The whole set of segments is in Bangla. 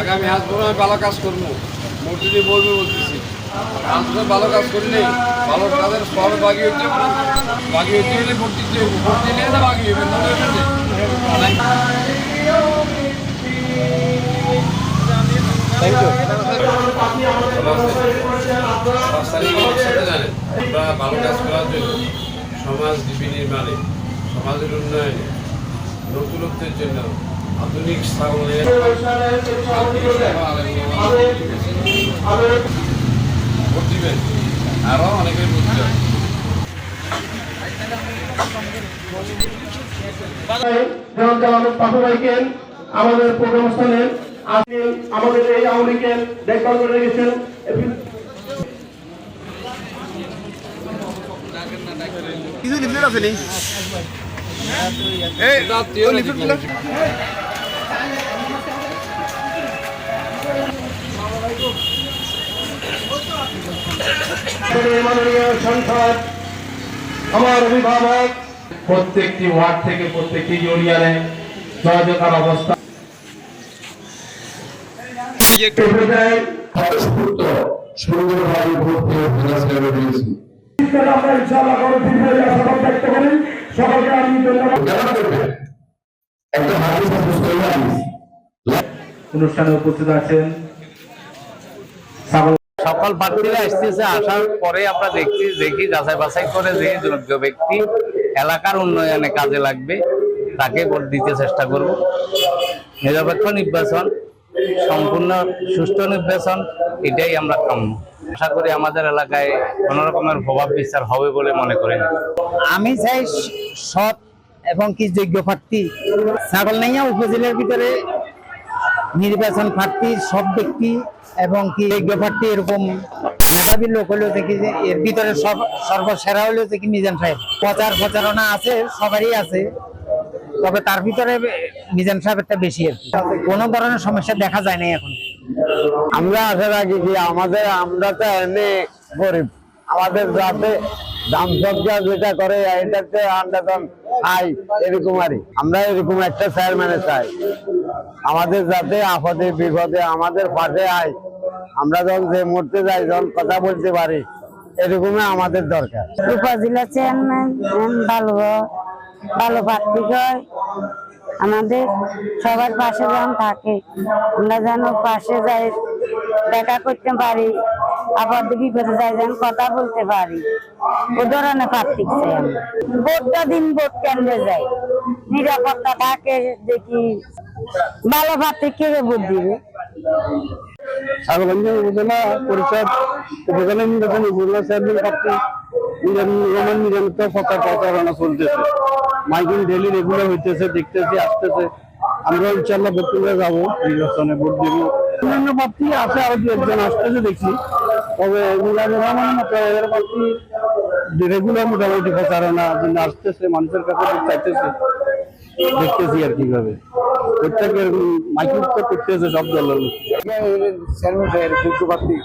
আগামী আজ বড় আমি ভালো কাজ করব। মসজিদে বলব বলতেছি। তো ভালো কাজ করলে ভালো কাজের ফল বাগি হচ্ছে বাগি হচ্ছে গেলে ভোট দিতে হবে ভোট দিলে না বাগি হবে? হচ্ছে থ্যাংক আমরা ভালো কাজ করার জন্য সমাজ বিনির্মাণে সমাজের উন্নয়নে নতুনত্বের জন্য আধুনিক স্থাপনে ভোট দিবেন। আরও অনেকের আমাদের আমাদের প্রোগ্রাম স্থানে আপনি আমাদের এই আওয়ামী লীগের দেখভাল করে রেখেছেন। কিছু সংসদ আমার অভিভাবক প্রত্যেকটি ওয়ার্ড থেকে প্রত্যেকটি ইউনিয়নে সহযোগিতার অবস্থা সুন্দরভাবে আমরা অনুষ্ঠানে উপস্থিত আছেন সকল প্রার্থীরা আসতেছে আসার পরে আমরা দেখছি দেখি যাচাই বাছাই করে যে যোগ্য ব্যক্তি এলাকার উন্নয়নে কাজে লাগবে তাকে ভোট দিতে চেষ্টা করব। নিরপেক্ষ নির্বাচন সম্পূর্ণ সুষ্ঠু নির্বাচন এটাই আমরা কাম্য। আশা করি আমাদের এলাকায় কোনো রকমের প্রভাব বিস্তার হবে বলে মনে করি না। আমি চাই সৎ এবং কি যোগ্য প্রার্থী? ছাগলনাইয়া উপজেলার ভিতরে নির্বাচন প্রার্থী সব ব্যক্তি এবং কি যোগ্য প্রার্থী এরকম মেধাবী লোক হলেও দেখি যে এর ভিতরে সব- সর্বসেরা হলেও দেখি মিজান সাহেব? প্রচার প্রচারণা আছে, সবারই আছে, তবে তার ভিতরে মিজান সাহেবেরটা বেশি আর। কোনো ধরনের সমস্যা দেখা যায় না এখন। আমরা আশা রাখি কি আমাদের, আমরা তো এমনি গরিব। আমাদের যাতে দাম সবজা যেটা করে এটাতে তো আই, এরকম আরই আমরা এরকম একটা চেয়ারম্যানে চাই। আমাদের যাতে আপদে, বিপদে, আমাদের পাশে আয় আমরা যখন যে মরতে যাই, যখন কথা বলতে পারি, এরকমই আমাদের দরকার। উপজেলা চেয়ারম্যান ভালো ভালো প্রার্থী হয়। আমাদের সবার পাশে যেন থাকে, আমরা যেন পাশে যাই, দেখা করতে পারি। আবার বিপদে যাই যেন কথা বলতে পারি। ও ধরনের দিন ভোট কেন্দ্রে যাই। নিরাপত্তা থাকে, দেখি ভালো প্রার্থী কে ভোট দিবে? চলতেছে। ডেলি রেগুলার হইতেছে, দেখতেছি, আসতেছে। আমরা যাব, নির্বাচনে ভোট দিব। একজন আসতেছে দেখছি তবে মিলানুর রহমানের মতো এর প্রার্থী রেগুলার মোটামুটি প্রচারণা জন্য আসতেছে, মানুষের কাছে চাইতেছে। দেখতেছি আর কীভাবে। প্রত্যেকে মাইকিং তো করতেছে সব দলের লোক। চেয়ারম্যান সাহেব যোগ্য প্রার্থী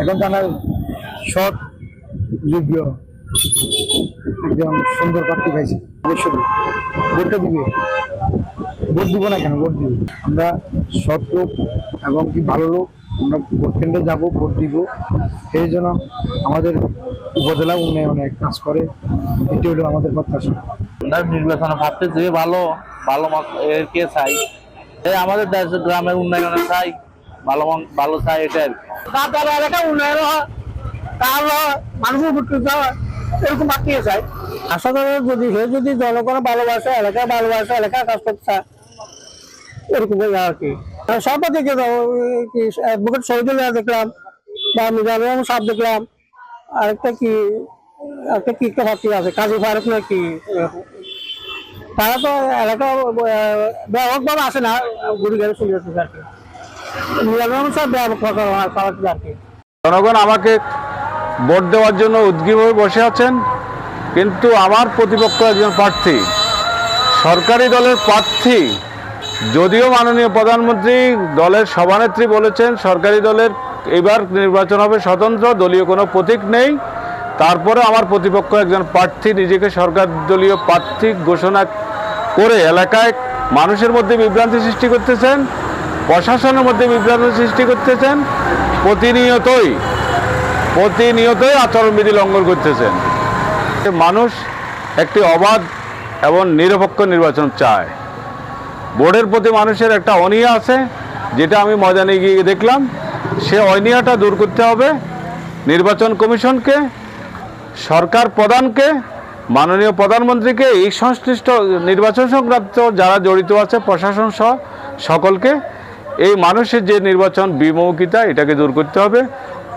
এখন জানার সৎ যোগ্য একজন সুন্দর প্রার্থী পাইছি। অবশ্যই। ভোটটা দিবে। ভোট দিব না কেন? ভোট দিব। আমরা সৎ লোক এবং কি ভালো লোক আমরা ভোট কেন্দ্রে যাব ভোট দিব। সেই জন্য আমাদের উপজেলা উন্নয়নে কাজ করে। এটি হলো আমাদের প্রত্যাশা। নির্বাচনে ভাবতে যে ভালো ভালো কে চাই? এই আমাদের দেশ গ্রামের উন্নয়নে চাই ভালো মন- ভালো চাই এটা আর কি। এলাকা উন্নয়ন হয়। তাহলে মানুষের হয়। এরকম বাকি চাই আশা করি যদি সে যদি জনগণ ভালোবাসে এলাকা ভালোবাসে এলাকা কাজ করতে চায় এরকম আর কি। সর্বাধিকে কি অ্যাডভোকেট শহীদুল্লাহ দেখলাম, বা মিজানুর সাহেব দেখলাম। আরেকটা কি একটা কি একটা পার্টি আছে, কাজী ফারুক না কি? তারা তো এলাকা ব্যাপকভাবে আসে না গুড়ি গাড়ি চলে যাচ্ছে আর কি। মিজানুর সাহেব ব্যাপক আর কি। জনগণ আমাকে ভোট দেওয়ার জন্য উদ্গ্রীব হয়ে বসে আছেন, কিন্তু আমার প্রতিপক্ষ একজন প্রার্থী। সরকারি দলের প্রার্থী যদিও মাননীয় প্রধানমন্ত্রী দলের সভানেত্রী বলেছেন, সরকারি দলের এবার নির্বাচন হবে স্বতন্ত্র, দলীয় কোনো প্রতীক নেই। তারপরে আমার প্রতিপক্ষ একজন প্রার্থী, নিজেকে সরকার দলীয় প্রার্থী ঘোষণা করে এলাকায় মানুষের মধ্যে বিভ্রান্তি সৃষ্টি করতেছেন, প্রশাসনের মধ্যে বিভ্রান্তি সৃষ্টি করতেছেন, প্রতিনিয়তই প্রতিনিয়তই আচরণবিধি লঙ্ঘন করতেছেন। মানুষ একটি অবাধ এবং নিরপেক্ষ নির্বাচন চায়। বোর্ডের প্রতি মানুষের একটা অনীহা আছে, যেটা আমি ময়দানে গিয়ে দেখলাম। সে অনীহাটা দূর করতে হবে নির্বাচন কমিশনকে, সরকার প্রধানকে, মাননীয় প্রধানমন্ত্রীকে, এই সংশ্লিষ্ট নির্বাচন সংক্রান্ত যারা জড়িত আছে, প্রশাসন সহ সকলকে, এই মানুষের যে নির্বাচন বিমুখিতা, এটাকে দূর করতে হবে।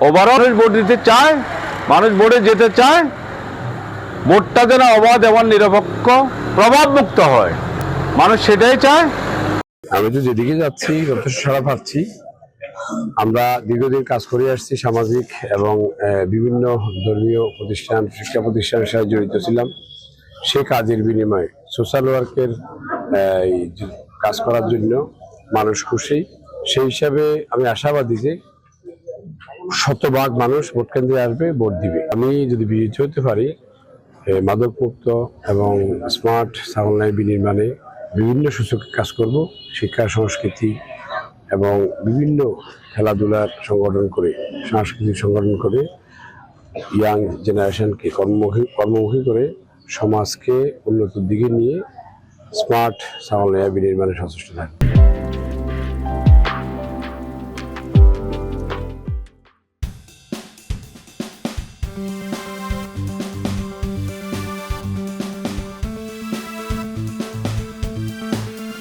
ওভারঅল ভোট দিতে চায়, মানুষ ভোটে যেতে চায়, ভোটটা যেন অবাধ এবং নিরপেক্ষ, প্রভাবমুক্ত হয়। মানুষ সেটাই চায়। আমি তো যেদিকে যাচ্ছি, যথেষ্ট সারা পাচ্ছি। আমরা দীর্ঘদিন কাজ করে আসছি সামাজিক এবং বিভিন্ন ধর্মীয় প্রতিষ্ঠান, শিক্ষা প্রতিষ্ঠানের সাথে জড়িত ছিলাম। সে কাজের বিনিময়ে সোশ্যাল ওয়ার্কের কাজ করার জন্য মানুষ খুশি। সেই হিসাবে আমি আশাবাদী যে শতভাগ মানুষ ভোট কেন্দ্রে আসবে, ভোট দিবে। আমি যদি বিজয়ী হতে পারি মাদক মুক্ত এবং স্মার্ট সাউন্ড বিনির্মাণে বিভিন্ন সূচকে কাজ করব, শিক্ষা, সংস্কৃতি এবং বিভিন্ন খেলাধুলার সংগঠন করে, সাংস্কৃতিক সংগঠন করে ইয়াং জেনারেশনকে কর্মমুখী কর্মমুখী করে সমাজকে উন্নতির দিকে নিয়ে স্মার্ট সাউন্ড বিনির্মাণে সচেষ্ট থাকবে।